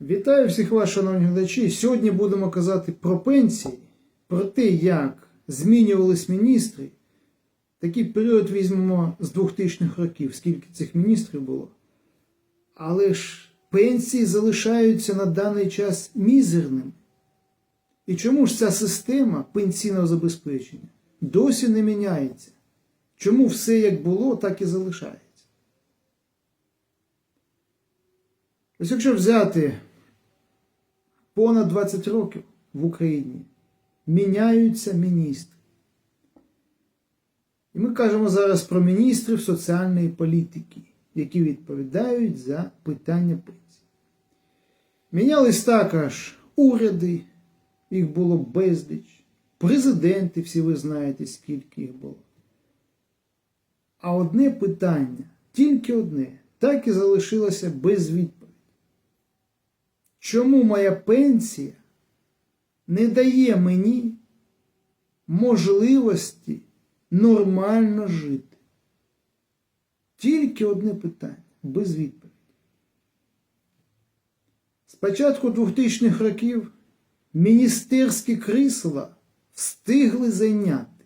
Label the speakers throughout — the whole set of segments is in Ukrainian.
Speaker 1: Вітаю всіх вас, шановні глядачі. Сьогодні будемо казати про пенсії, про те, як змінювались міністри. Такий період візьмемо з 2000-х років, скільки цих міністрів було. Але ж пенсії залишаються на даний час мізерними. І чому ж ця система пенсійного забезпечення досі не міняється? Чому все як було, так і залишається? Ось якщо взяти понад 20 років в Україні міняються міністри. І ми кажемо зараз про міністрів соціальної політики, які відповідають за питання пенсії. Мінялись також уряди, їх було безліч, президенти, всі ви знаєте, скільки їх було. А одне питання, тільки одне, так і залишилося без відповіді. Чому моя пенсія не дає мені можливості нормально жити? Тільки одне питання, без відповіді. З початку 2000-х років міністерські крісла встигли зайняти.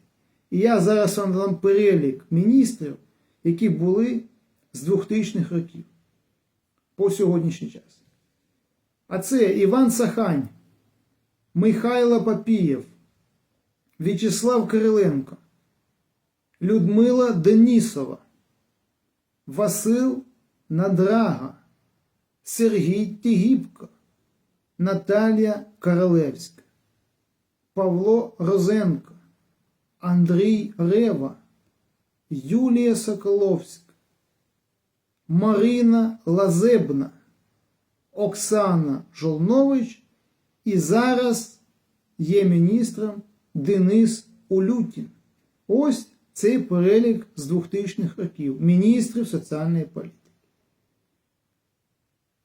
Speaker 1: І я зараз вам дам перелік міністрів, які були з 2000-х років по сьогоднішній час. А це Іван Сахань, Михайло Папієв, В'ячеслав Кириленко, Людмила Денісова, Васил Надрага, Сергій Тігіпко, Наталія Королевська, Павло Розенко, Андрій Рева, Юлія Соколовська, Марина Лазебна. Оксана Жолнович і зараз є міністром Денис Улютін. Ось цей перелік з 2000-х років міністрів соціальної політики.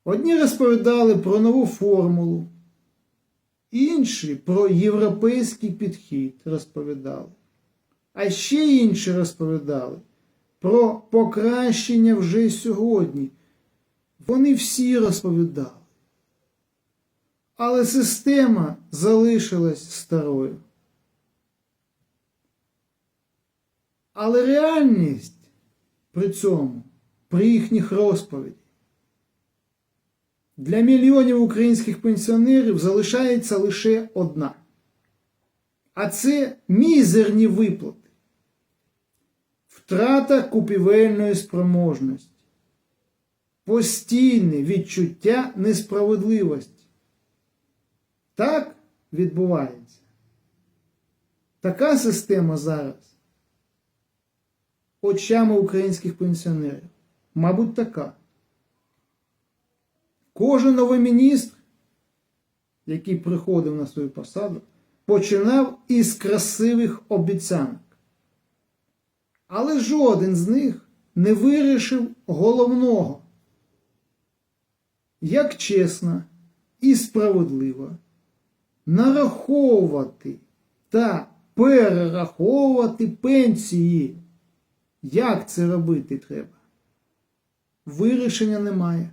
Speaker 1: Одні розповідали про нову формулу, інші про європейський підхід розповідали. А ще інші розповідали про покращення вже сьогодні. Вони всі розповідали. Але система залишилась старою. Але реальність при цьому, при їхніх розповідях, для мільйонів українських пенсіонерів залишається лише одна. А це мізерні виплати, втрата купівельної спроможності постійне відчуття несправедливості. Так відбувається. Така система зараз очами українських пенсіонерів. Мабуть, така. Кожен новий міністр, який приходив на свою посаду, починав із красивих обіцянок. Але жоден з них не вирішив головного як чесно і справедливо нараховувати та перераховувати пенсії. Як це робити треба? Вирішення немає.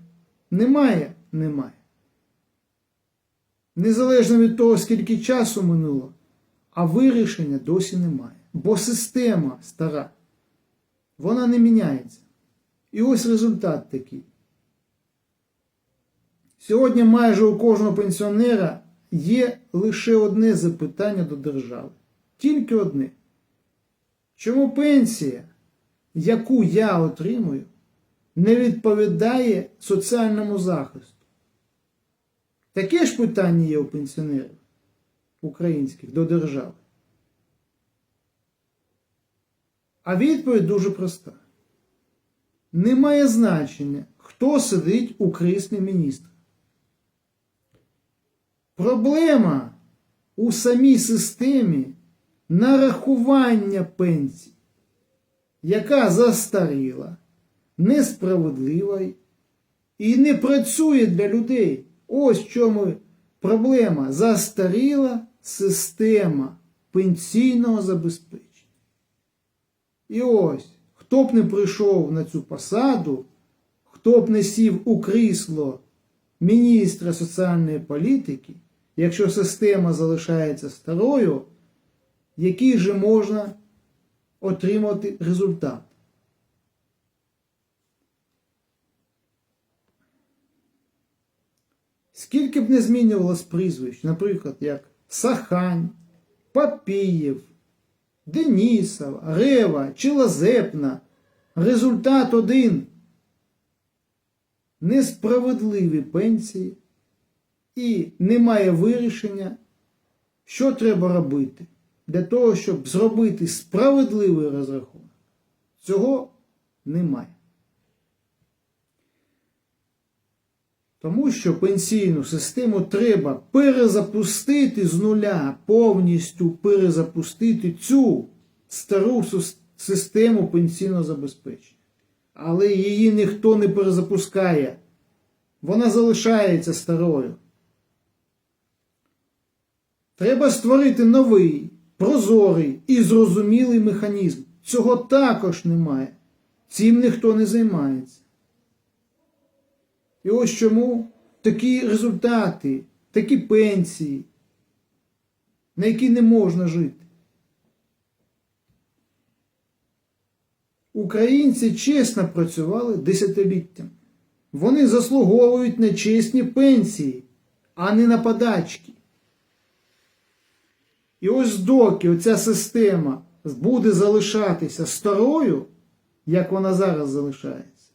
Speaker 1: Немає, немає. Незалежно від того, скільки часу минуло, а вирішення досі немає. Бо система стара, вона не міняється. І ось результат такий. Сьогодні майже у кожного пенсіонера є лише одне запитання до держави. Тільки одне. Чому пенсія, яку я отримую, не відповідає соціальному захисту? Таке ж питання є у пенсіонерів українських до держави. А відповідь дуже проста. Немає значення, хто сидить у кріслі міністра. Проблема у самій системі нарахування пенсій, яка застаріла, несправедлива і не працює для людей. Ось в чому проблема. Застаріла система пенсійного забезпечення. І ось, хто б не прийшов на цю посаду, хто б не сів у крісло міністра соціальної політики, якщо система залишається старою, який же можна отримати результат? Скільки б не змінювалось прізвищ, наприклад, як Сахань, Папієв, Денісов, Рева чи Лазепна, результат один несправедливі пенсії і немає вирішення, що треба робити для того, щоб зробити справедливий розрахунок. Цього немає. Тому що пенсійну систему треба перезапустити з нуля, повністю перезапустити цю стару систему пенсійного забезпечення. Але її ніхто не перезапускає. Вона залишається старою. Треба створити новий, прозорий і зрозумілий механізм. Цього також немає. Цим ніхто не займається. І ось чому такі результати, такі пенсії, на які не можна жити. Українці чесно працювали десятиліттям. Вони заслуговують на чесні пенсії, а не на подачки. І ось доки оця система буде залишатися старою, як вона зараз залишається,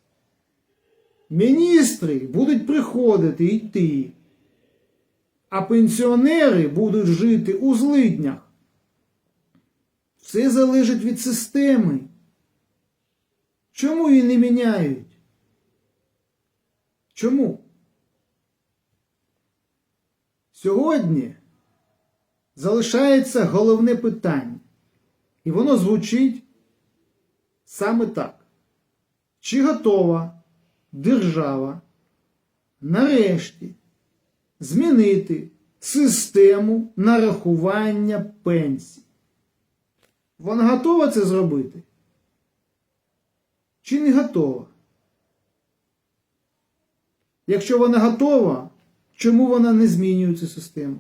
Speaker 1: міністри будуть приходити і йти, а пенсіонери будуть жити у злиднях. Все залежить від системи. Чому її не міняють? Чому? Сьогодні залишається головне питання. І воно звучить саме так. Чи готова держава нарешті змінити систему нарахування пенсій? Вона готова це зробити? Чи не готова? Якщо вона готова, чому вона не змінює цю систему?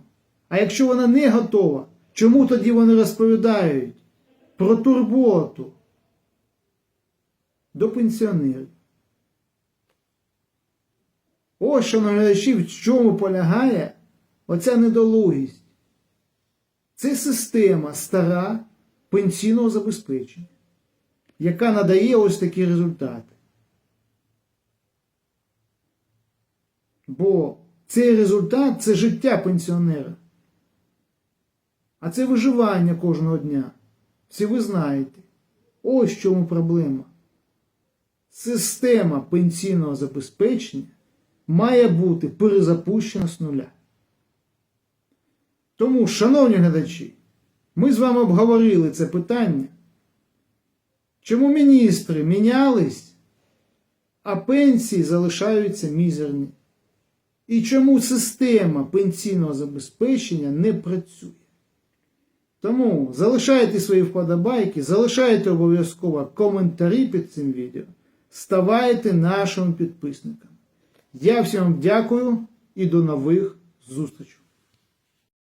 Speaker 1: А якщо вона не готова, чому тоді вони розповідають про турботу до пенсіонерів? Ось, шановні глядачі, в чому полягає оця недолугість. Це система стара пенсійного забезпечення, яка надає ось такі результати. Бо цей результат це життя пенсіонера. А це виживання кожного дня. Всі ви знаєте. Ось в чому проблема. Система пенсійного забезпечення має бути перезапущена з нуля. Тому, шановні глядачі, ми з вами обговорили це питання. Чому міністри мінялись, а пенсії залишаються мізерні? І чому система пенсійного забезпечення не працює? Тому залишайте свої вподобайки, залишайте обов'язково коментарі під цим відео, ставайте нашим підписником. Я всім дякую і до нових зустрічей.